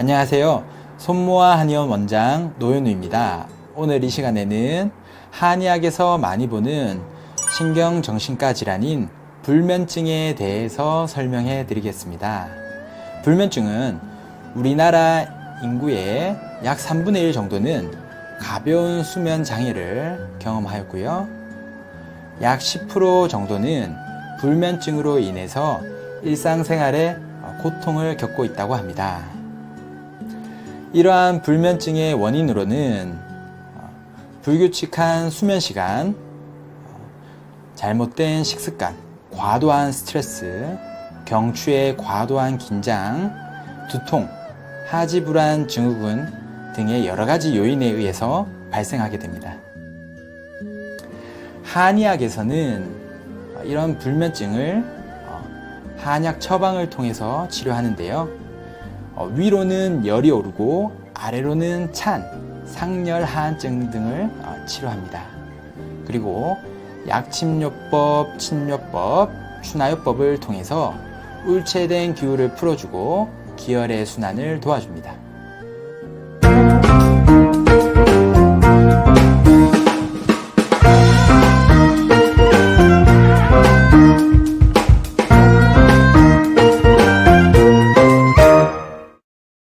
안녕하세요. 손모아 한의원 원장 노현우입니다. 오늘 이 시간에는 한의학에서 많이 보는 신경정신과 질환인 불면증에 대해서 설명해 드리겠습니다. 불면증은 우리나라 인구의 약 3분의 1 정도는 가벼운 수면 장애를 경험하였고요. 약 10% 정도는 불면증으로 인해서 일상생활에 고통을 겪고 있다고 합니다. 이러한 불면증의 원인으로는 어, 불규칙한 수면 시간, 어, 잘못된 식습관, 과도한 스트레스, 경추의 과도한 긴장, 두통, 하지불안 증후군 등의 여러 가지 요인에 의해서 발생하게 됩니다. 한의학에서는 이런 불면증을 어, 한약 처방을 통해서 치료하는데요. 어, 위로는 열이 오르고 아래로는 찬, 상열 하한증 등을 어, 치료합니다. 그리고 약침요법, 침요법, 추나요법을 통해서 울체된 기후를 풀어주고 기혈의 순환을 도와줍니다.